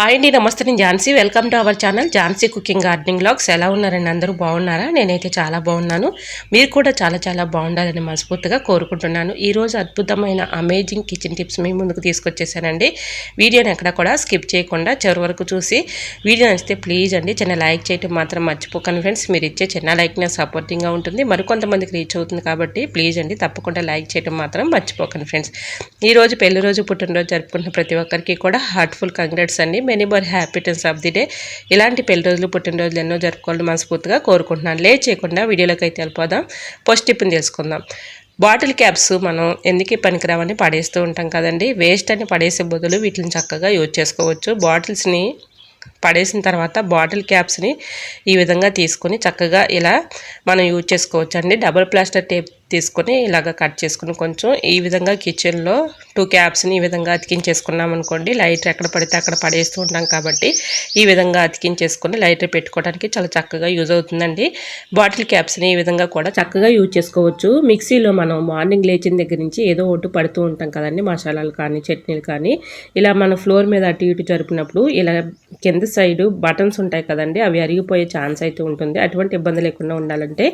Hi అండి నమస్తే నేను Jhansi. Welcome to our channel Jhansi cooking gardening blogs ఎలా ఉన్నారండి అందరూ? బాగున్నారా? నేనైతే చాలా బాగున్నాను. మీరు కూడా చాలా చాలా బాగుండాలని మనస్ఫూర్తిగా కోరుకుంటున్నాను. ఈరోజు అద్భుతమైన అమేజింగ్ కిచెన్ టిప్స్ మీ ముందుకు తీసుకొచ్చేసానండి. వీడియోని ఎక్కడ కూడా స్కిప్ చేయకుండా చివరి వరకు చూసి వీడియో నచ్చితే ప్లీజ్ అండి చిన్న లైక్ చేయటం మాత్రం మర్చిపోకండి ఫ్రెండ్స్ మీరు ఇచ్చే చిన్న లైక్ నాకు సపోర్టింగ్గా ఉంటుంది. మరికొంతమందికి రీచ్ అవుతుంది కాబట్టి ప్లీజ్ అండి తప్పకుండా లైక్ చేయడం మాత్రం మర్చిపోకండి ఫ్రెండ్స్ ఈరోజు పెళ్ళి రోజు పుట్టినరోజు జరుపుకుంటున్న ప్రతి ఒక్కరికి కూడా హార్ట్ఫుల్ కంగ్రాట్స్ అండి. Many more happy returns of the day ఇలాంటి పెళ్ళి రోజులు పుట్టినరోజులు ఎన్నో జరుపుకోవాలని మనస్ఫూర్తిగా కోరుకుంటున్నాను. లేట్ చేయకుండా వీడియోలోకి అయితే వెళ్ళిపోదాం ఫస్ట్ టిప్ని తెలుసుకుందాం. బాటిల్ క్యాప్స్ మనం ఎందుకు పనికిరావని పడేస్తూ ఉంటాం కదండి? వేస్ట్ అని పడేసే బదులు వీటిని చక్కగా యూజ్ చేసుకోవచ్చు. బాటిల్స్ని పడేసిన తర్వాత బాటిల్ క్యాప్స్ని ఈ విధంగా తీసుకొని చక్కగా ఇలా మనం యూజ్ చేసుకోవచ్చు అండి డబుల్ ప్లాస్టర్ టేప్ తీసుకొని ఇలాగ కట్ చేసుకుని కొంచెం ఈ విధంగా కిచెన్లో టూ క్యాప్స్ని ఈ విధంగా అతికించేసుకున్నాం అనుకోండి. లైటర్ ఎక్కడ పడితే అక్కడ పడేస్తూ ఉంటాం కాబట్టి ఈ విధంగా అతికించేసుకొని లైటర్ పెట్టుకోవడానికి చాలా చక్కగా యూజ్ అవుతుందండి. బాటిల్ క్యాప్స్ని ఈ విధంగా కూడా చక్కగా యూజ్ చేసుకోవచ్చు. మిక్సీలో మనం మార్నింగ్ లేచిన దగ్గర నుంచి ఏదో ఒకటి పడుతూ ఉంటాం కదండి. మసాలాలు కానీ చట్నీలు కానీ ఇలా మనం ఫ్లోర్ మీద అటు ఇటు జరిపినప్పుడు ఇలా కింద సైడ్ బటన్స్ ఉంటాయి కదండి అవి అరిగిపోయే ఛాన్స్ అయితే ఉంటుంది. అటువంటి ఇబ్బంది లేకుండా ఉండాలంటే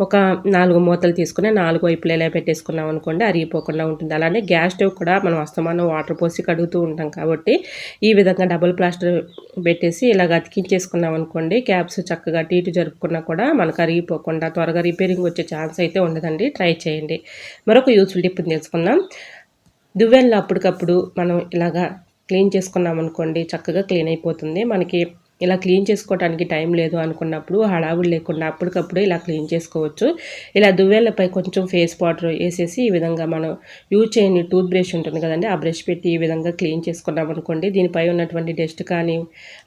ఒక నాలుగు మూతలు తీసుకుని నాలుగు వైపులు ఎలా పెట్టేసుకున్నాం అనుకోండి అరిగిపోకుండా ఉంటుంది. అలానే గ్యాస్ స్టవ్ కూడా మనం అస్తమానం వాటర్ పోసి కడుగుతూ ఉంటాం కాబట్టి ఈ విధంగా డబుల్ ప్లాస్టర్ పెట్టేసి ఇలాగ అతికించేసుకున్నాం అనుకోండి క్యాప్స్ చక్కగా టీటు జరుపుకున్నా కూడా మనకు అరిగిపోకుండా త్వరగా రిపేరింగ్ వచ్చే ఛాన్స్ అయితే ఉండదండి. ట్రై చేయండి. మరొక యూస్ఫుల్ టిప్ తెలుసుకుందాం. దువ్వెల్లో అప్పటికప్పుడు మనం ఇలాగా క్లీన్ చేసుకున్నాం అనుకోండి చక్కగా క్లీన్ అయిపోతుంది. మనకి ఇలా క్లీన్ చేసుకోవడానికి టైం లేదు అనుకున్నప్పుడు హడావుడు లేకుండా అప్పటికప్పుడు ఇలా క్లీన్ చేసుకోవచ్చు. ఇలా దువ్వెళ్ళపై కొంచెం ఫేస్ వాటర్ వేసేసి ఈ విధంగా మనం యూజ్ చేయని టూత్ బ్రష్ ఉంటుంది కదండి ఆ బ్రష్ పెట్టి ఈ విధంగా క్లీన్ చేసుకున్నాం అనుకోండి దీనిపై ఉన్నటువంటి డస్ట్ కానీ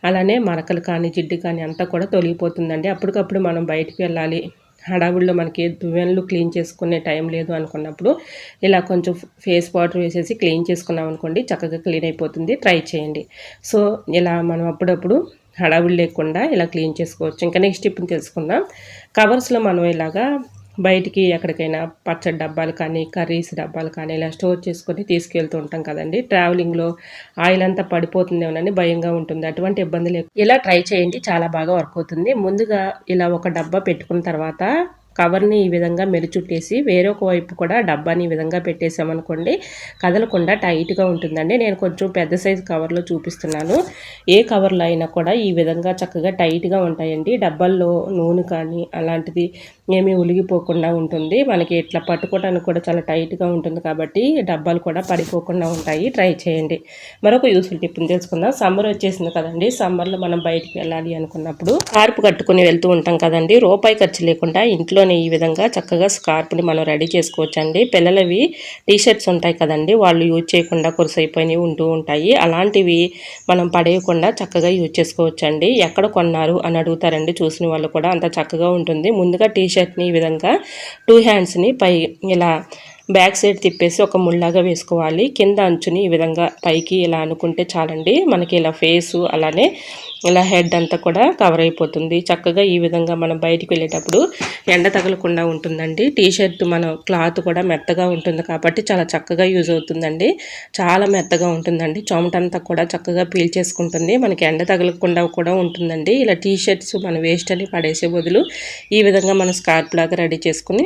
అలానే మరకలు కానీ జిడ్డు కానీ అంతా కూడా తొలగిపోతుందండి. అప్పటికప్పుడు మనం బయటికి వెళ్ళాలి. హడావుల్లో మనకి దువ్వెనలు క్లీన్ చేసుకునే టైం లేదు అనుకున్నప్పుడు ఇలా కొంచెం ఫేస్ వాటర్ వేసేసి క్లీన్ చేసుకున్నాం అనుకోండి చక్కగా క్లీన్ అయిపోతుంది. ట్రై చేయండి. సో ఇలా మనం అప్పుడప్పుడు హడావులు లేకుండా ఇలా క్లీన్ చేసుకోవచ్చు. ఇంకా నెక్స్ట్ ఇప్పుడు తెలుసుకుందాం. కవర్స్లో మనం ఇలాగా బయటికి ఎక్కడికైనా పచ్చడి డబ్బాలు కానీ కర్రీస్ డబ్బాలు కానీ ఇలా స్టోర్ చేసుకొని తీసుకెళ్తూ ఉంటాం కదండి. ట్రావెలింగ్లో ఆయిల్ అంతా పడిపోతుందేమోనని భయంగా ఉంటుంది. అటువంటి ఇబ్బంది లేదు ఇలా ట్రై చేయండి చాలా బాగా వర్క్ అవుతుంది. ముందుగా ఇలా ఒక డబ్బా పెట్టుకున్న తర్వాత కవర్ని ఈ విధంగా మెరుచుట్టేసి వేరొక వైపు కూడా డబ్బాని ఈ విధంగా పెట్టేసామనుకోండి కదలకుండా టైట్గా ఉంటుందండి. నేను కొంచెం పెద్ద సైజు కవర్లో చూపిస్తున్నాను. ఏ కవర్లో అయినా కూడా ఈ విధంగా చక్కగా టైట్గా ఉంటాయండి. డబ్బాల్లో నూనె కానీ అలాంటిది ఏమీ ఉలిగిపోకుండా ఉంటుంది. మనకి ఇట్లా పట్టుకోవడానికి కూడా చాలా టైట్గా ఉంటుంది కాబట్టి డబ్బాలు కూడా పడిపోకుండా ఉంటాయి. ట్రై చేయండి. మరొక యూస్ఫుల్ టిప్ని తెలుసుకుందాం. సమ్మర్ వచ్చేసింది కదండి. సమ్మర్లో మనం బయటికి వెళ్ళాలి అనుకున్నప్పుడు కార్పు కట్టుకుని వెళ్తూ ఉంటాం కదండి. రూపాయి ఖర్చు లేకుండా ఇంట్లో ఇంట్లోనే ఈ విధంగా చక్కగా స్కార్ప్ని మనం రెడీ చేసుకోవచ్చండి. పిల్లలవి టీషర్ట్స్ ఉంటాయి కదండి వాళ్ళు యూజ్ చేయకుండా కురుసైపోయినవి ఉంటూ ఉంటాయి. అలాంటివి మనం పడేయకుండా చక్కగా యూజ్ చేసుకోవచ్చండి. ఎక్కడ కొన్నారు అని అడుగుతారండి చూసిన వాళ్ళు కూడా అంత చక్కగా ఉంటుంది. ముందుగా టీషర్ట్ని ఈ విధంగా టూ హ్యాండ్స్ని పై ఇలా బ్యాక్ సైడ్ తిప్పేసి ఒక ముళ్ళగా వేసుకోవాలి. కింద అంచుని ఈ విధంగా పైకి ఇలా అనుకుంటే చాలండి. మనకి ఇలా ఫేసు అలానే ఇలా హెడ్ అంతా కూడా కవర్ అయిపోతుంది. చక్కగా ఈ విధంగా మనం బయటికి వెళ్ళేటప్పుడు ఎండ తగలకుండా ఉంటుందండి. టీ షర్ట్ మన క్లాత్ కూడా మెత్తగా ఉంటుంది కాబట్టి చాలా చక్కగా యూజ్ అవుతుందండి. చాలా మెత్తగా ఉంటుందండి. చోమటంతా కూడా చక్కగా పీల్ చేసుకుంటుంది. మనకి ఎండ తగలకుండా కూడా ఉంటుందండి. ఇలా టీషర్ట్స్ మన వేస్ట్ అని పడేసే బదులు ఈ విధంగా మనం స్కార్ప్ లాగా రెడీ చేసుకుని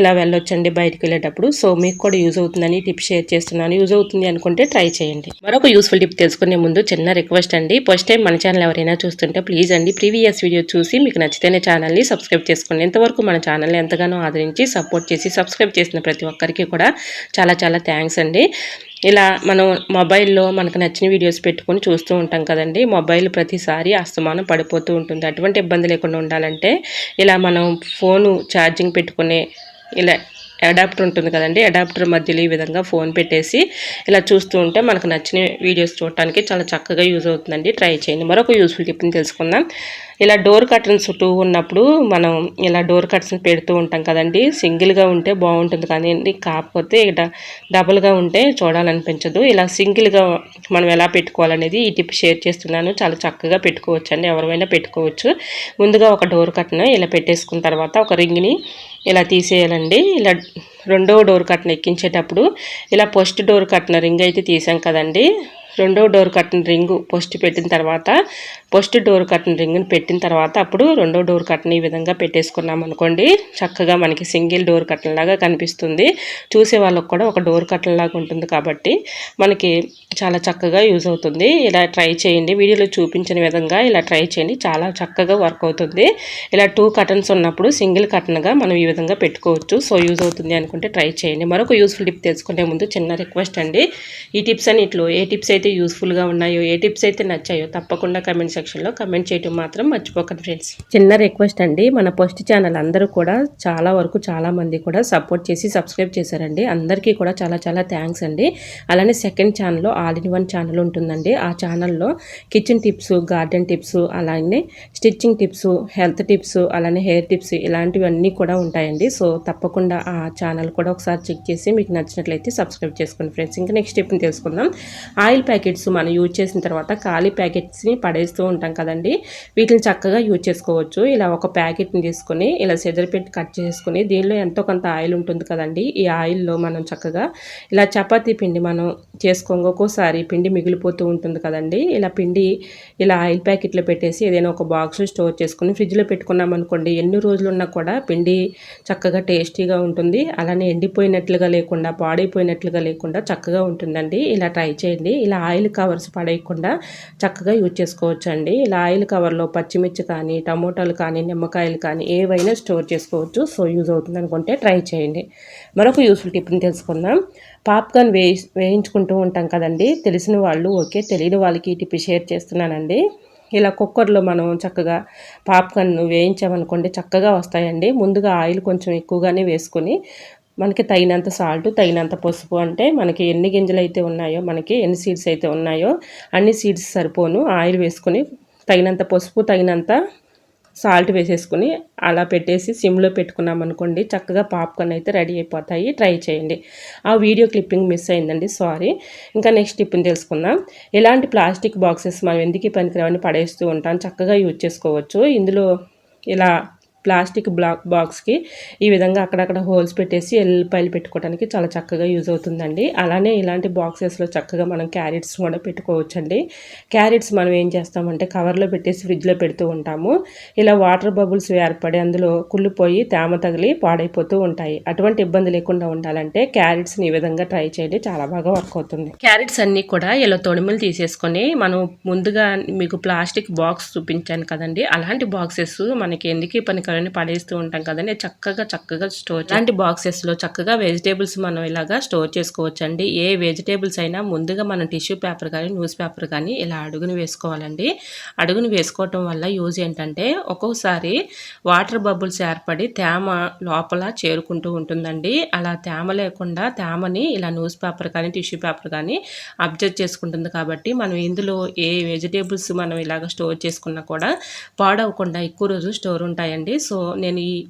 ఇలా వెళ్ళొచ్చండి బయటకు వెళ్ళేటప్పుడు. సో మీకు కూడా యూజ్ అవుతుందని టిప్ షేర్ చేస్తున్నాను. యూజ్ అవుతుంది అనుకుంటే ట్రై చేయండి. మరొక యూస్ఫుల్ టిప్ తెలుసుకునే ముందు చిన్న రిక్వెస్ట్ అండి. ఫస్ట్ టైం మన ఛానల్ ఎవరైనా చూస్తుంటే ప్లీజ్ అండి ప్రీవియస్ వీడియో చూసి మీకు నచ్చితేనే ఛానల్ని సబ్స్క్రైబ్ చేసుకోండి ఎంతవరకు మన ఛానల్ని ఎంతగానో ఆదరించి సపోర్ట్ చేసి సబ్స్క్రైబ్ చేసిన ప్రతి ఒక్కరికి కూడా చాలా చాలా థ్యాంక్స్ అండి. ఇలా మనం మొబైల్లో మనకు నచ్చిన వీడియోస్ పెట్టుకొని చూస్తూ ఉంటాం కదండి. మొబైల్ ప్రతిసారి అస్తమానం పడిపోతూ ఉంటుంది. అటువంటి ఇబ్బంది లేకుండా ఉండాలంటే ఇలా మనం ఫోను ఛార్జింగ్ పెట్టుకునే ఇలా అడాప్టర్ ఉంటుంది కదండి. అడాప్టర్ మధ్యలో ఈ విధంగా ఫోన్ పెట్టేసి ఇలా చూస్తూ ఉంటే మనకు నచ్చిన వీడియోస్ చూడటానికి చాలా చక్కగా యూజ్ అవుతుందండి. ట్రై చేయండి. మరొక యూస్ఫుల్ టిప్ని తెలుసుకుందాం. ఇలా డోర్ కర్టన్స్ చుట్టూ ఉన్నప్పుడు మనం ఇలా డోర్ కర్టన్స్ పెడుతూ ఉంటాం కదండి. సింగిల్గా ఉంటే బాగుంటుంది కానీ కాకపోతే ఇక డబుల్గా ఉంటే చూడాలనిపించదు. ఇలా సింగిల్గా మనం ఎలా పెట్టుకోవాలనేది ఈ టిప్ షేర్ చేస్తున్నాను. చాలా చక్కగా పెట్టుకోవచ్చు అండి ఎవరైనా పెట్టుకోవచ్చు. ముందుగా ఒక డోర్ కర్టన్ ఇలా పెట్టేసుకున్న తర్వాత ఒక రింగ్ని ఇలా తీసేయాలండి. ఇలా రెండవ డోర్ కట్న ఎక్కించేటప్పుడు ఇలా ఫస్ట్ డోర్ కట్న రింగ్ అయితే తీసాం కదండి. రెండో డోర్ కట్టిన రింగు పోస్ట్ పెట్టిన తర్వాత ఫస్ట్ డోర్ కట్టిన రింగ్ని పెట్టిన తర్వాత అప్పుడు రెండో డోర్ కట్టిన ఈ విధంగా పెట్టేసుకున్నాం అనుకోండి. చక్కగా మనకి సింగిల్ డోర్ కట్టన్ లాగా కనిపిస్తుంది. చూసే వాళ్ళకు కూడా ఒక డోర్ కట్టన్ లాగా ఉంటుంది కాబట్టి మనకి చాలా చక్కగా యూజ్ అవుతుంది. ఇలా ట్రై చేయండి. వీడియోలో చూపించిన విధంగా ఇలా ట్రై చేయండి. చాలా చక్కగా వర్క్ అవుతుంది. ఇలా టూ కటన్స్ ఉన్నప్పుడు సింగిల్ కటన్గా మనం ఈ విధంగా పెట్టుకోవచ్చు. సో యూజ్ అవుతుంది అనుకుంటే ట్రై చేయండి. మరొక యూస్ఫుల్ టిప్ తెలుసుకునే ముందు చిన్న రిక్వెస్ట్ అండి. ఈ టిప్స్ అన్నిట్లో ఏ టిప్స్ అయితే యూస్ఫుల్గా ఉన్నాయో ఏ టిప్స్ అయితే నచ్చాయో తప్పకుండా కమెంట్ సెక్షన్లో కమెంట్ చేయడం మాత్రం మర్చిపోకండి ఫ్రెండ్స్ చిన్న రిక్వెస్ట్ అండి మన పోస్ట్ ఛానల్ అందరూ కూడా చాలా వరకు చాలా మంది కూడా సపోర్ట్ చేసి సబ్స్క్రైబ్ చేశారండి. అందరికీ కూడా చాలా చాలా థ్యాంక్స్ అండి. అలానే సెకండ్ ఛానల్లో ఆల్ ఇన్ వన్ ఛానల్ ఉంటుందండి. ఆ ఛానల్లో కిచెన్ టిప్స్ గార్డెన్ టిప్స్ అలానే స్టిచ్చింగ్ టిప్స్ హెల్త్ టిప్స్ అలానే హెయిర్ టిప్స్ ఇలాంటివన్నీ కూడా ఉంటాయండి. సో తప్పకుండా ఆ ఛానల్ కూడా ఒకసారి చెక్ చేసి మీకు నచ్చినట్లయితే సబ్స్క్రైబ్ చేసుకోండి ఫ్రెండ్స్ ఇంకా నెక్స్ట్ టిప్ని తెలుసుకుందాం. ఆయిల్ ప్యాకెట్స్ మనం యూజ్ చేసిన తర్వాత ఖాళీ ప్యాకెట్స్ని పడేస్తూ ఉంటాం కదండి. వీటిని చక్కగా యూజ్ చేసుకోవచ్చు. ఇలా ఒక ప్యాకెట్ని తీసుకొని ఇలా సెదరి పెట్టి కట్ చేసుకుని దీనిలో ఎంతో కొంత ఆయిల్ ఉంటుంది కదండి. ఈ ఆయిల్లో మనం చక్కగా ఇలా చపాతీ పిండి మనం చేసుకోంగా ఒక్కోసారి పిండి మిగిలిపోతూ ఉంటుంది కదండి. ఇలా పిండి ఇలా ఆయిల్ ప్యాకెట్లో పెట్టేసి ఏదైనా ఒక బాక్స్ స్టోర్ చేసుకుని ఫ్రిడ్జ్లో పెట్టుకున్నాం అనుకోండి ఎన్ని రోజులు ఉన్నా కూడా పిండి చక్కగా టేస్టీగా ఉంటుంది. అలానే ఎండిపోయినట్లుగా లేకుండా పాడైపోయినట్లుగా లేకుండా చక్కగా ఉంటుందండి. ఇలా ట్రై చేయండి. ఇలా ఆయిల్ కవర్స్ పడేయకుండా చక్కగా యూజ్ చేసుకోవచ్చు అండి. ఇలా ఆయిల్ కవర్లో పచ్చిమిర్చి కానీ టమోటాలు కానీ నిమ్మకాయలు కానీ ఏవైనా స్టోర్ చేసుకోవచ్చు. సో యూజ్ అవుతుంది అనుకుంటే ట్రై చేయండి. మరొక యూస్ఫుల్ టిప్ని తెలుసుకుందాం. పాప్కార్న్ వే వేయించుకుంటూ ఉంటాం కదండి. తెలిసిన వాళ్ళు ఓకే తెలియని వాళ్ళకి ఈ టిప్ షేర్ చేస్తున్నానండి. ఇలా కుక్కర్లో మనం చక్కగా పాప్కార్న్ వేయించామనుకోండి చక్కగా వస్తాయండి. ముందుగా ఆయిల్ కొంచెం ఎక్కువగానే వేసుకొని మనకి తగినంత సాల్ట్ తగినంత పసుపు అంటే మనకి ఎన్ని గింజలు అయితే ఉన్నాయో మనకి ఎన్ని సీడ్స్ అయితే ఉన్నాయో అన్ని సీడ్స్ సరిపోను. ఆయిల్ వేసుకొని తగినంత పసుపు తగినంత సాల్ట్ వేసేసుకుని అలా పెట్టేసి సిమ్లో పెట్టుకున్నాం అనుకోండి చక్కగా పాప్కార్న్ అయితే రెడీ అయిపోతాయి. ట్రై చేయండి. ఆ వీడియో క్లిప్పింగ్ మిస్ అయిందండి సారీ. ఇంకా నెక్స్ట్ టిప్ని తెలుసుకుందాం. ఇలాంటి ప్లాస్టిక్ బాక్సెస్ మనం ఎందుకు పనికిరావని పడేస్తూ ఉంటాం చక్కగా యూజ్ చేసుకోవచ్చు. ఇందులో ఇలా ప్లాస్టిక్ బ్లాక్ బాక్స్కి ఈ విధంగా అక్కడక్కడ హోల్స్ పెట్టేసి ఎల్లిపాయలు పెట్టుకోవడానికి చాలా చక్కగా యూజ్ అవుతుందండి. అలానే ఇలాంటి బాక్సెస్లో చక్కగా మనం క్యారెట్స్ కూడా పెట్టుకోవచ్చండి. క్యారెట్స్ మనం ఏం చేస్తామంటే కవర్లో పెట్టేసి ఫ్రిడ్జ్లో పెడుతూ ఉంటాము. ఇలా వాటర్ బబుల్స్ ఏర్పడి అందులో కుళ్ళిపోయి తేమ తగిలి పాడైపోతూ ఉంటాయి. అటువంటి ఇబ్బంది లేకుండా ఉండాలంటే క్యారెట్స్ని ఈ విధంగా ట్రై చేయండి. చాలా బాగా వర్క్ అవుతుంది. క్యారెట్స్ అన్నీ కూడా ఇలా తొడిమలు తీసేసుకొని మనం ముందుగా మీకు ప్లాస్టిక్ బాక్స్ చూపించాను కదండి. అలాంటి బాక్సెస్ మనకి ఎందుకు పనికి అవన్నీ పడేస్తూ ఉంటాం కదండి చక్కగా చక్కగా స్టోర్ ఇలాంటి బాక్సెస్లో చక్కగా వెజిటేబుల్స్ మనం ఇలాగా స్టోర్ చేసుకోవచ్చు అండి ఏ వెజిటేబుల్స్ అయినా ముందుగా మనం టిష్యూ పేపర్ కానీ న్యూస్ పేపర్ కానీ ఇలా అడుగును వేసుకోవాలండి. అడుగును వేసుకోవటం వల్ల యూజ్ ఏంటంటే ఒక్కొక్కసారి వాటర్ బబుల్స్ ఏర్పడి తేమ లోపల చేరుకుంటూ ఉంటుందండి. అలా తేమ లేకుండా తేమని ఇలా న్యూస్ పేపర్ కానీ టిష్యూ పేపర్ కానీ అబ్జర్వ్ చేసుకుంటుంది కాబట్టి మనం ఇందులో ఏ వెజిటేబుల్స్ మనం ఇలాగ స్టోర్ చేసుకున్నా కూడా పాడవకుండా ఎక్కువ రోజు స్టోర్ ఉంటాయండి. సో నేను ఈ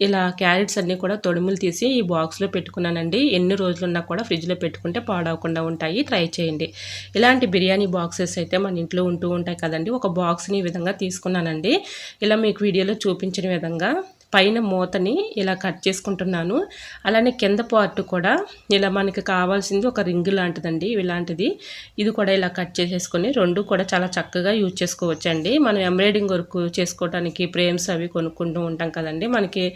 ఇలా క్యారెట్స్ అన్నీ కూడా తొడుములు తీసి ఈ బాక్స్లో పెట్టుకున్నానండి. ఎన్ని రోజులున్నా కూడా ఫ్రిడ్జ్లో పెట్టుకుంటే పాడవకుండా ఉంటాయి. ట్రై చేయండి. ఇలాంటి బిర్యానీ బాక్సెస్ అయితే మన ఇంట్లో ఉంటూ ఉంటాయి కదండి. ఒక బాక్స్ని ఈ విధంగా తీసుకున్నానండి. ఇలా మీకు వీడియోలో చూపించిన విధంగా పైన మూతని ఇలా కట్ చేసుకుంటున్నాను. అలానే కింద పార్ట్ కూడా ఇలా మనకి కావాల్సింది ఒక రింగ్ లాంటిదండి ఇలాంటిది. ఇది కూడా ఇలా కట్ చేసేసుకొని రెండు కూడా చాలా చక్కగా యూజ్ చేసుకోవచ్చండి. మనం ఎంబ్రాయిడింగ్ వర్క్ చేసుకోవడానికి ఫ్రేమ్స్ అవి కొనుక్కుంటూ ఉంటాం కదండి. మనకి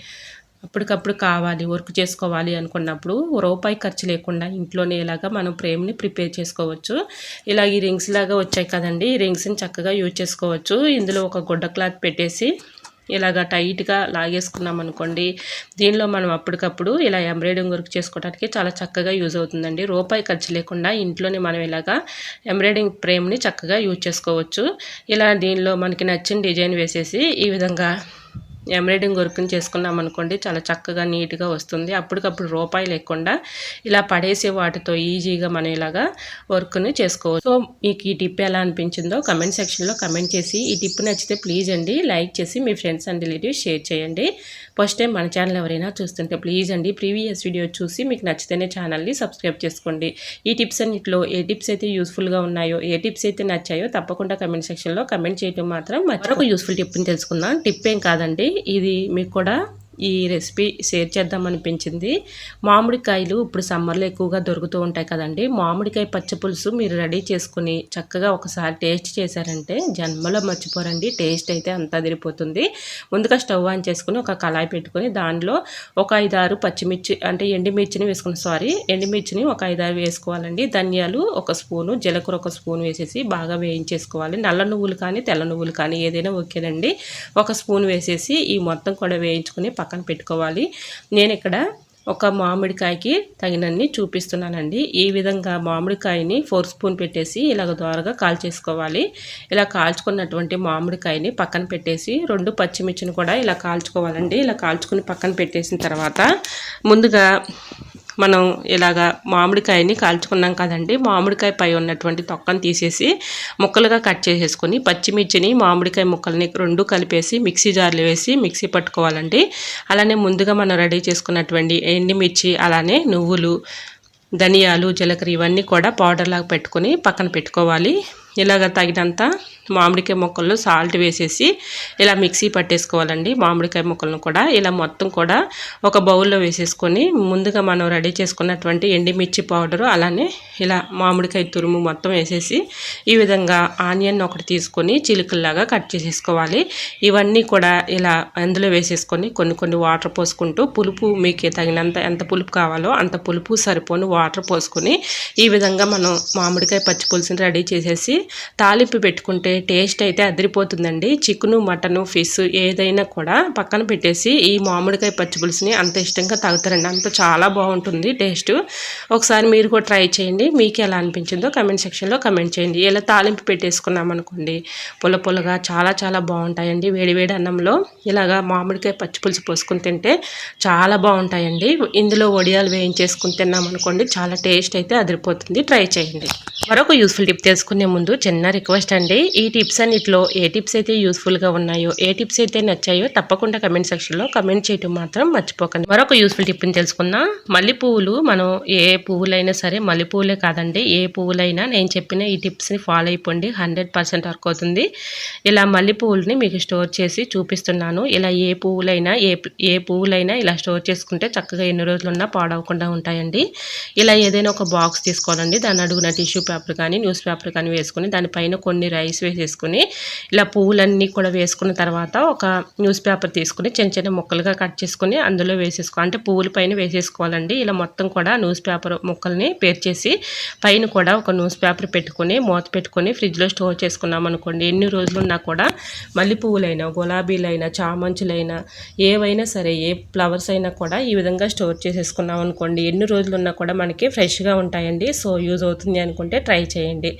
అప్పటికప్పుడు కావాలి వర్క్ చేసుకోవాలి అనుకున్నప్పుడు రూపాయి ఖర్చు లేకుండా ఇంట్లోనే ఇలాగా మనం ఫ్రేమ్ని ప్రిపేర్ చేసుకోవచ్చు. ఇలా ఈ రింగ్స్ లాగా వచ్చాయి కదండి. ఈ రింగ్స్ని చక్కగా యూజ్ చేసుకోవచ్చు. ఇందులో ఒక గుడ్డ క్లాత్ పెట్టేసి ఇలాగ టైట్గా లాగేసుకున్నాం అనుకోండి దీనిలో మనం అప్పటికప్పుడు ఇలా ఎంబ్రాయిడింగ్ వర్క్ చేసుకోవడానికి చాలా చక్కగా యూజ్ అవుతుందండి. రూపాయి ఖర్చు లేకుండా ఇంట్లోనే మనం ఇలాగా ఎంబ్రాయిడింగ్ ఫ్రేమ్ని చక్కగా యూజ్ చేసుకోవచ్చు. ఇలా దీనిలో మనకి నచ్చిన డిజైన్ వేసేసి ఈ విధంగా ఎంబ్రాయిడింగ్ వర్క్ని చేసుకున్నాం అనుకోండి చాలా చక్కగా నీట్గా వస్తుంది. అప్పటికప్పుడు రూపాయి లేకుండా ఇలా పడేసే వాటితో ఈజీగా మనం ఇలాగా వర్క్ని చేసుకోవచ్చు. సో మీకు ఈ టిప్ ఎలా అనిపించిందో కమెంట్ సెక్షన్లో కమెంట్ చేసి ఈ టిప్ నచ్చితే ప్లీజ్ అండి లైక్ చేసి మీ ఫ్రెండ్స్ అండ్ రిలేటివ్స్ షేర్ చేయండి. ఫస్ట్ టైం మన ఛానల్ ఎవరైనా చూస్తుంటే ప్లీజ్ అండి ప్రీవియస్ వీడియో చూసి మీకు నచ్చితేనే ఛానల్ని సబ్స్క్రైబ్ చేసుకోండి. ఈ టిప్స్ అన్నింటిలో ఏ టిప్స్ అయితే యూస్ఫుల్గా ఉన్నాయో ఏ టిప్స్ అయితే నచ్చాయో తప్పకుండా కమెంట్ సెక్షన్లో కమెంట్ చేయడం మాత్రం మరొక యూస్ఫుల్ టిప్ని తెలుసుకుందాం. టిప్ ఏం కాదండి ఇది మీకు కూడా ఈ రెసిపీ షేర్ చేద్దామనిపించింది మామిడికాయలు ఇప్పుడు సమ్మర్లో ఎక్కువగా దొరుకుతూ ఉంటాయి కదండి. మామిడికాయ పచ్చపులుసు మీరు రెడీ చేసుకుని చక్కగా ఒకసారి టేస్ట్ చేశారంటే జన్మలో మర్చిపోరండి. టేస్ట్ అయితే అంతా అదిరిపోతుంది. ముందుగా స్టవ్ ఆన్ చేసుకుని ఒక కళాయి పెట్టుకొని దానిలో ఒక ఐదారు పచ్చిమిర్చి అంటే ఎండిమిర్చిని వేసుకుని సారీ ఎండిమిర్చిని ఒక ఐదారు వేసుకోవాలండి. ధనియాలు ఒక స్పూను జీలకర్ర ఒక స్పూన్ వేసేసి బాగా వేయించేసుకోవాలి. నల్ల నువ్వులు కానీ తెల్ల నువ్వులు కానీ ఏదైనా ఓకేనండి. ఒక స్పూన్ వేసేసి ఈ మొత్తం కూడా వేయించుకుని పక్కన పెట్టుకోవాలి. నేను ఇక్కడ ఒక మామిడికాయకి తగినన్ని చూపిస్తున్నానండి. ఈ విధంగా మామిడికాయని ఫోర్ స్పూన్ పెట్టేసి ఇలాగ ద్వారగా కాల్చేసుకోవాలి. ఇలా కాల్చుకున్నటువంటి మామిడికాయని పక్కన పెట్టేసి రెండు పచ్చిమిర్చిని కూడా ఇలా కాల్చుకోవాలండి. ఇలా కాల్చుకుని పక్కన పెట్టేసిన తర్వాత ముందుగా మనం ఇలాగా మామిడికాయని కాల్చుకున్నాం కదండి. మామిడికాయ పై ఉన్నటువంటి తొక్కను తీసేసి ముక్కలుగా కట్ చేసేసుకొని పచ్చిమిర్చిని మామిడికాయ ముక్కల్ని రెండు కలిపేసి మిక్సీ జార్లు వేసి మిక్సీ పట్టుకోవాలండి. అలానే ముందుగా మనం రెడీ చేసుకున్నటువంటి ఎండిమిర్చి అలానే నువ్వులు ధనియాలు జీలకర్ర ఇవన్నీ కూడా పౌడర్ లాగా పెట్టుకొని పక్కన పెట్టుకోవాలి. ఇలాగ తగినంత మామిడికాయ ముక్కలను సాల్ట్ వేసేసి ఇలా మిక్సీ పట్టేసుకోవాలండి. మామిడికాయ ముక్కలను కూడా ఇలా మొత్తం కూడా ఒక బౌల్లో వేసేసుకొని ముందుగా మనం రెడీ చేసుకున్నటువంటి ఎండిమిర్చి పౌడరు అలానే ఇలా మామిడికాయ తురుము మొత్తం వేసేసి ఈ విధంగా ఆనియన్ ఒకటి తీసుకొని చిలుకల్లాగా కట్ చేసేసుకోవాలి. ఇవన్నీ కూడా ఇలా అందులో వేసేసుకొని కొన్ని కొన్ని వాటర్ పోసుకుంటూ పులుపు మీకు తగినంత ఎంత పులుపు కావాలో అంత పులుపు సరిపోని వాటర్ పోసుకొని ఈ విధంగా మనం మామిడికాయ పచ్చి పులుసుని రెడీ చేసేసి తాలింపు పెట్టుకుంటే టేస్ట్ అయితే అదిరిపోతుందండి. చికెను మటను ఫిష్ ఏదైనా కూడా పక్కన పెట్టేసి ఈ మామిడికాయ పచ్చి పులుసుని అంత ఇష్టంగా తాగుతారండి. అంత చాలా బాగుంటుంది టేస్ట్. ఒకసారి మీరు కూడా ట్రై చేయండి. మీకు ఎలా అనిపించిందో కమెంట్ సెక్షన్లో కమెంట్ చేయండి. ఇలా తాలింపు పెట్టేసుకున్నాం అనుకోండి పుల్ల పుల్లగా చాలా చాలా బాగుంటాయండి. వేడివేడి అన్నంలో ఇలాగా మామిడికాయ పచ్చి పులుసు పోసుకుని తింటే చాలా బాగుంటాయండి. ఇందులో వడియాలు వేయించేసుకుని తిన్నాం అనుకోండి చాలా టేస్ట్ అయితే అదిరిపోతుంది. ట్రై చేయండి. మరొక యూస్ఫుల్ టిప్ తెలుసుకునే ముందు చిన్న రిక్వెస్ట్ అండి. ఈ టిప్స్ అన్నిట్లో ఏ టిప్స్ అయితే యూస్ఫుల్గా ఉన్నాయో ఏ టిప్స్ అయితే నచ్చాయో తప్పకుండా కమెంట్ సెక్షన్లో కమెంట్ చేయటం మాత్రం మర్చిపోకండి. మరొక యూస్ఫుల్ టిప్ని తెలుసుకుందాం. మల్లె పువ్వులు మనం ఏ పువ్వులైనా సరే మల్లె పువ్వులే కాదండి ఏ పువ్వులైనా నేను చెప్పిన ఈ టిప్స్ని ఫాలో అయిపోండి. హండ్రెడ్ పర్సెంట్ వర్క్ అవుతుంది. ఇలా మల్లె పువ్వులని మీకు స్టోర్ చేసి చూపిస్తున్నాను. ఇలా ఏ పువ్వులైనా ఏ ఏ పువ్వులైనా ఇలా స్టోర్ చేసుకుంటే చక్కగా ఎన్ని రోజులున్నా పాడవకుండా ఉంటాయండి. ఇలా ఏదైనా ఒక బాక్స్ తీసుకోవాలండి. దాని అడుగున టిష్యూ పేపర్ కానీ న్యూస్ పేపర్ కానీ వేసుకుని దానిపైన కొన్ని రైస్ చేసుకుని ఇలా పువ్వులన్నీ కూడా వేసుకున్న తర్వాత ఒక న్యూస్ పేపర్ తీసుకుని చిన్న చిన్న ముక్కలుగా కట్ చేసుకుని అందులో వేసేసుకో అంటే పువ్వుల పైన వేసేసుకోవాలండి. ఇలా మొత్తం కూడా న్యూస్ పేపర్ ముక్కల్ని పేర్చేసి పైన కూడా ఒక న్యూస్ పేపర్ పెట్టుకుని మూత పెట్టుకుని ఫ్రిడ్జ్లో స్టోర్ చేసుకున్నాం అనుకోండి ఎన్ని రోజులున్నా కూడా మల్లె పువ్వులైనా గులాబీలైనా చామంచులైనా ఏవైనా సరే ఏ ఫ్లవర్స్ అయినా కూడా ఈ విధంగా స్టోర్ చేసేసుకున్నాం అనుకోండి ఎన్ని రోజులున్నా కూడా మనకి ఫ్రెష్గా ఉంటాయండి. సో యూజ్ అవుతుంది అనుకుంటే ట్రై చేయండి.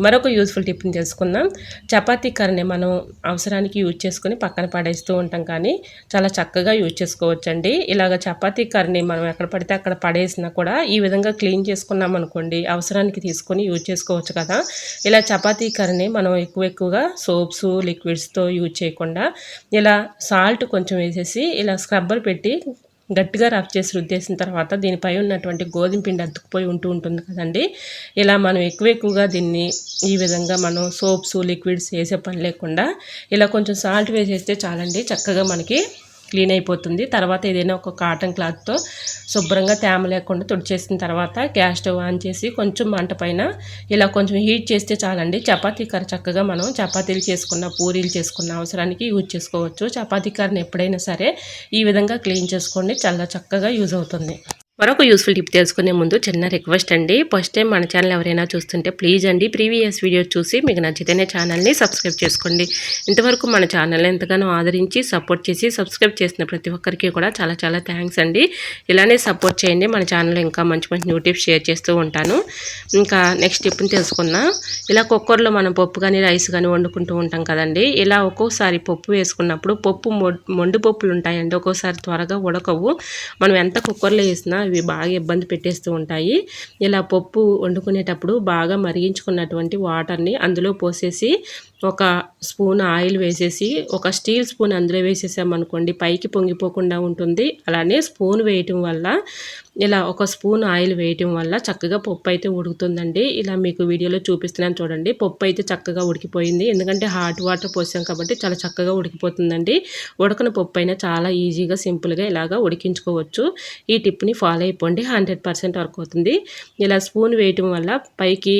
మరొక యూస్ఫుల్ టిప్ని తెలుసుకుందాం. చపాతీ కర్రని మనం అవసరానికి యూజ్ చేసుకుని పక్కన పడేస్తూ ఉంటాం కానీ చాలా చక్కగా యూజ్ చేసుకోవచ్చండి. ఇలాగ చపాతీ కర్రని మనం ఎక్కడ పడితే అక్కడ పడేసినా కూడా ఈ విధంగా క్లీన్ చేసుకున్నాం అనుకోండి అవసరానికి తీసుకొని యూజ్ చేసుకోవచ్చు కదా. ఇలా చపాతీ కర్రని మనం ఎక్కువ ఎక్కువగా సోప్స్ లిక్విడ్స్తో యూజ్ చేయకుండా ఇలా సాల్ట్ కొంచెం వేసేసి ఇలా స్క్రబ్బర్ పెట్టి గట్టిగా రఫ్ చేసి రుద్దేసిన తర్వాత దీనిపై ఉన్నటువంటి గోధుమ పిండి అతుక్కుపోయి ఉంటూ ఉంటుంది కదండి. ఇలా మనం ఎక్కువ ఎక్కువగా దీన్ని ఈ విధంగా మనం సోప్స్ లిక్విడ్స్ వేసే పని లేకుండా ఇలా కొంచెం సాల్ట్ వేసేస్తే చాలండి. చక్కగా మనకి క్లీన్ అయిపోతుంది. తర్వాత ఏదైనా ఒక కాటన్ క్లాత్తో శుభ్రంగా తేమ లేకుండా తుడిచేసిన తర్వాత గ్యాస్ స్టవ్ ఆన్ చేసి కొంచెం మంట పైన ఇలా కొంచెం హీట్ చేస్తే చాలండి. చపాతీ కర్ర చక్కగా మనం చపాతీలు చేసుకున్న పూరీలు చేసుకున్న అవసరానికి యూజ్ చేసుకోవచ్చు. చపాతీ కర్రని ఎప్పుడైనా సరే ఈ విధంగా క్లీన్ చేసుకోండి. చాలా చక్కగా యూజ్ అవుతుంది. మరొక యూస్ఫుల్ టిప్ తెలుసుకునే ముందు చిన్న రిక్వెస్ట్ అండి. ఫస్ట్ టైం మన ఛానల్ ఎవరైనా చూస్తుంటే ప్లీజ్ అండి ప్రీవియస్ వీడియో చూసి మీకు నచ్చితేనే ఛానల్ని సబ్స్క్రైబ్ చేసుకోండి. ఇంతవరకు మన ఛానల్ని ఎంతగానో ఆదరించి సపోర్ట్ చేసి సబ్స్క్రైబ్ చేసిన ప్రతి ఒక్కరికి కూడా చాలా చాలా థ్యాంక్స్ అండి. ఇలానే సపోర్ట్ చేయండి. మన ఛానల్లో ఇంకా మంచి మంచి న్యూ టిప్స్ షేర్ చేస్తూ ఉంటాను. ఇంకా నెక్స్ట్ టిప్ని తెలుసుకున్నా ఇలా కుక్కర్లో మనం పప్పు కానీ రైస్ కానీ వండుకుంటూ ఉంటాం కదండి. ఇలా ఒక్కోసారి పప్పు వేసుకున్నప్పుడు పప్పు మొండు పప్పులు ఉంటాయండి. ఒక్కోసారి త్వరగా ఉడకవు. మనం ఎంత కుక్కర్లో వేసినా ఇవి బాగా ఇబ్బంది పెట్టేస్తూ ఉంటాయి. ఇలా పప్పు వండుకునేటప్పుడు బాగా మరిగించుకున్నటువంటి వాటర్ని అందులో పోసేసి ఒక స్పూన్ ఆయిల్ వేసేసి ఒక స్టీల్ స్పూన్ అందులో వేసేసామనుకోండి పైకి పొంగిపోకుండా ఉంటుంది. అలానే స్పూన్ వేయటం వల్ల ఇలా ఒక స్పూన్ ఆయిల్ వేయటం వల్ల చక్కగా పప్పు అయితే ఉడుకుతుందండి. ఇలా మీకు వీడియోలో చూపిస్తున్నాను చూడండి. పప్పు అయితే చక్కగా ఉడికిపోయింది. ఎందుకంటే హాట్ వాటర్ పోసాం కాబట్టి చాలా చక్కగా ఉడికిపోతుందండి. ఉడకని పప్పు అయినా చాలా ఈజీగా సింపుల్గా ఇలాగా ఉడికించుకోవచ్చు. ఈ టిప్ని ఫాలో అయిపోండి. హండ్రెడ్ పర్సెంట్ వరకు అవుతుంది. ఇలా స్పూన్ వేయటం వల్ల పైకి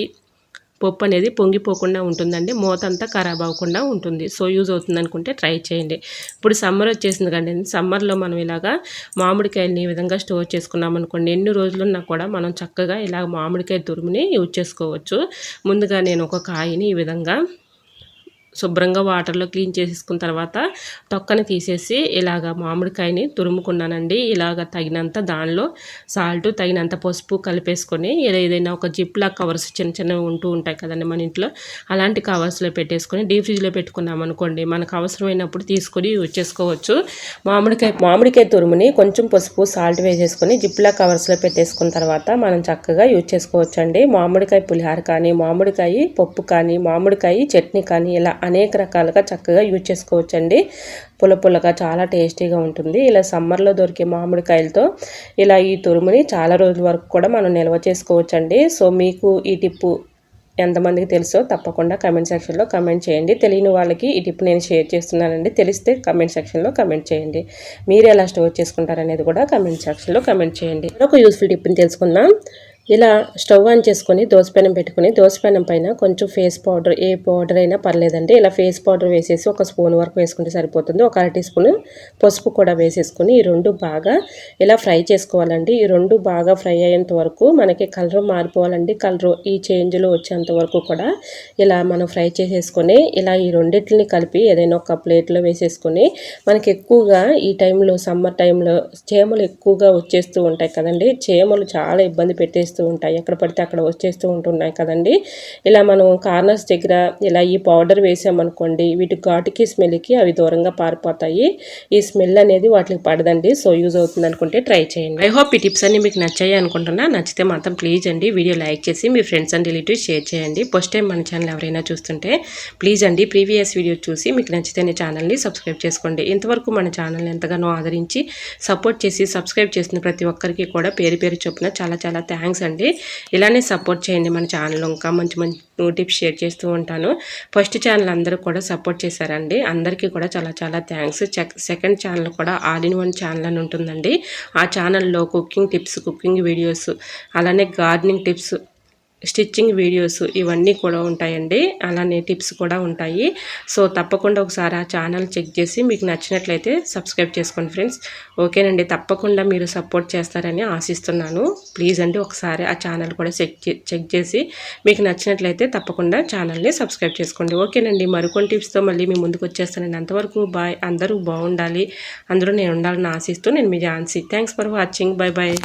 పప్పు అనేది పొంగిపోకుండా ఉంటుందండి. మూత అంతా ఖరాబ్ అవ్వకుండా ఉంటుంది. సో యూజ్ అవుతుంది అనుకుంటే ట్రై చేయండి. ఇప్పుడు సమ్మర్ వచ్చేసింది కండి సమ్మర్లో మనం ఇలాగా మామిడికాయలని ఈ విధంగా స్టోర్ చేసుకున్నాం అనుకోండి. ఎన్ని రోజులున్నా కూడా మనం చక్కగా ఇలా మామిడికాయ తురుముని యూజ్ చేసుకోవచ్చు. ముందుగా నేను ఒక కాయని ఈ విధంగా శుభ్రంగా వాటర్లో క్లీన్ చేసేసుకున్న తర్వాత తొక్కని తీసేసి ఇలాగ మామిడికాయని తురుముకున్నానండి. ఇలాగ తగినంత దానిలో సాల్ట్ తగినంత పసుపు కలిపేసుకొని ఏదైనా ఒక జిప్లా కవర్స్ చిన్న చిన్నవి ఉంటూ ఉంటాయి కదండి మన ఇంట్లో. అలాంటి కవర్స్లో పెట్టేసుకొని డీప్ ఫ్రిడ్జ్లో పెట్టుకున్నాం అనుకోండి. మనకు అవసరమైనప్పుడు తీసుకొని యూజ్ చేసుకోవచ్చు. మామిడికాయ మామిడికాయ తురుముని కొంచెం పసుపు సాల్ట్ వేసేసుకొని జిప్లా కవర్స్లో పెట్టేసుకున్న తర్వాత మనం చక్కగా యూజ్ చేసుకోవచ్చండి. మామిడికాయ పులిహార కానీ మామిడికాయ పప్పు కానీ మామిడికాయ చట్నీ కానీ ఇలా అనేక రకాలుగా చక్కగా యూజ్ చేసుకోవచ్చండి. పుల్ల పుల్లగా చాలా టేస్టీగా ఉంటుంది. ఇలా సమ్మర్లో దొరికే మామిడికాయలతో ఇలా ఈ తురుముని చాలా రోజుల వరకు కూడా మనం నిల్వ చేసుకోవచ్చండి. సో మీకు ఈ టిప్పు ఎంతమందికి తెలుసో తప్పకుండా కమెంట్ సెక్షన్లో కమెంట్ చేయండి. తెలియని వాళ్ళకి ఈ టిప్ నేను షేర్ చేస్తున్నానండి. తెలిస్తే కమెంట్ సెక్షన్లో కమెంట్ చేయండి. మీరు ఎలా స్టోర్ చేసుకుంటారనేది కూడా కమెంట్ సెక్షన్లో కమెంట్ చేయండి. ఒక యూస్ఫుల్ టిప్ని తెలుసుకుందాం. ఇలా స్టవ్ ఆన్ చేసుకొని దోసపెనం పెట్టుకుని దోసపెనం పైన కొంచెం ఫేస్ పౌడర్ ఏ పౌడర్ అయినా పర్లేదండి. ఇలా ఫేస్ పౌడర్ వేసేసి ఒక స్పూన్ వరకు వేసుకుంటే సరిపోతుంది. ఒక అర టీ స్పూన్ పసుపు కూడా వేసేసుకొని ఈ రెండు బాగా ఇలా ఫ్రై చేసుకోవాలండి. ఈ రెండు బాగా ఫ్రై అయ్యేంత వరకు మనకి కలర్ మారిపోవాలండి. కలర్ ఈ చేంజ్లో వచ్చేంత వరకు కూడా ఇలా మనం ఫ్రై చేసేసుకొని ఇలా ఈ రెండింటిని కలిపి ఏదైనా ఒక ప్లేట్లో వేసేసుకొని మనకి ఎక్కువగా ఈ టైంలో సమ్మర్ టైంలో చేమలు ఎక్కువగా వచ్చేస్తూ ఉంటాయి కదండి. చేమలు చాలా ఇబ్బంది పెట్టేసి వచ్చేస్తూ ఉంటాయి. ఎక్కడ పడితే అక్కడ వచ్చేస్తూ ఉంటున్నాయి కదండి. ఇలా మనం కార్నర్స్ దగ్గర ఇలా ఈ పౌడర్ వేసామనుకోండి వీటి ఘాటుకి స్మెల్కి అవి దూరంగా పారిపోతాయి. ఈ స్మెల్ అనేది వాటికి పడదండి. సో యూజ్ అవుతుంది అనుకుంటే ట్రై చేయండి. ఐ హోప్ ఈ టిప్స్ అన్ని మీకు నచ్చాయి అనుకుంటున్నా. నచ్చితే మాత్రం ప్లీజ్ అండి వీడియో లైక్ చేసి మీ ఫ్రెండ్స్ అండ్ రిలేటివ్స్ షేర్ చేయండి. ఫస్ట్ టైం మన ఛానల్ ఎవరైనా చూస్తుంటే ప్లీజ్ అండి ప్రీవియస్ వీడియో చూసి మీకు నచ్చితేనే ఛానల్ని సబ్స్క్రైబ్ చేసుకోండి. ఇంతవరకు మన ఛానల్ని ఎంతగానో ఆదరించి సపోర్ట్ చేసి సబ్స్క్రైబ్ చేసిన ప్రతి ఒక్కరికి కూడా పేరు పేరు చొప్పున చాలా చాలా థ్యాంక్స్ థ్యాంక్స్ అండి. ఇలానే సపోర్ట్ చేయండి మన ఛానల్ ఇంకా. మంచి మంచి టిప్స్ షేర్ చేస్తూ ఉంటాను. ఫస్ట్ ఛానల్ అందరూ కూడా సపోర్ట్ చేశారండి. అందరికీ కూడా చాలా చాలా థ్యాంక్స్ సెకండ్ ఛానల్ కూడా ఆల్ ఇన్ వన్ ఛానల్ అని ఉంటుందండి. ఆ ఛానల్లో కుకింగ్ టిప్స్ కుకింగ్ వీడియోస్ అలానే గార్డెనింగ్ టిప్స్ స్టిచ్చింగ్ వీడియోస్ ఇవన్నీ కూడా ఉంటాయండి. అలానే టిప్స్ కూడా ఉంటాయి. సో తప్పకుండా ఒకసారి ఆ ఛానల్ చెక్ చేసి మీకు నచ్చినట్లయితే సబ్స్క్రైబ్ చేసుకోండి ఫ్రెండ్స్. ఓకేనండి. తప్పకుండా మీరు సపోర్ట్ చేస్తారని ఆశిస్తున్నాను. ప్లీజ్ అండి ఒకసారి ఆ ఛానల్ కూడా చెక్ చెక్ చేసి మీకు నచ్చినట్లయితే తప్పకుండా ఛానల్ని సబ్స్క్రైబ్ చేసుకోండి. ఓకేనండి. మరికొన్ని టిప్స్తో మళ్ళీ మీ ముందుకు వచ్చేస్తానండి. అంతవరకు బాయ్. అందరూ బాగుండాలి. అందరూ నేను ఉండాలని ఆశిస్తూ నేను మీ Jhansi. Thanks for watching. Bye bye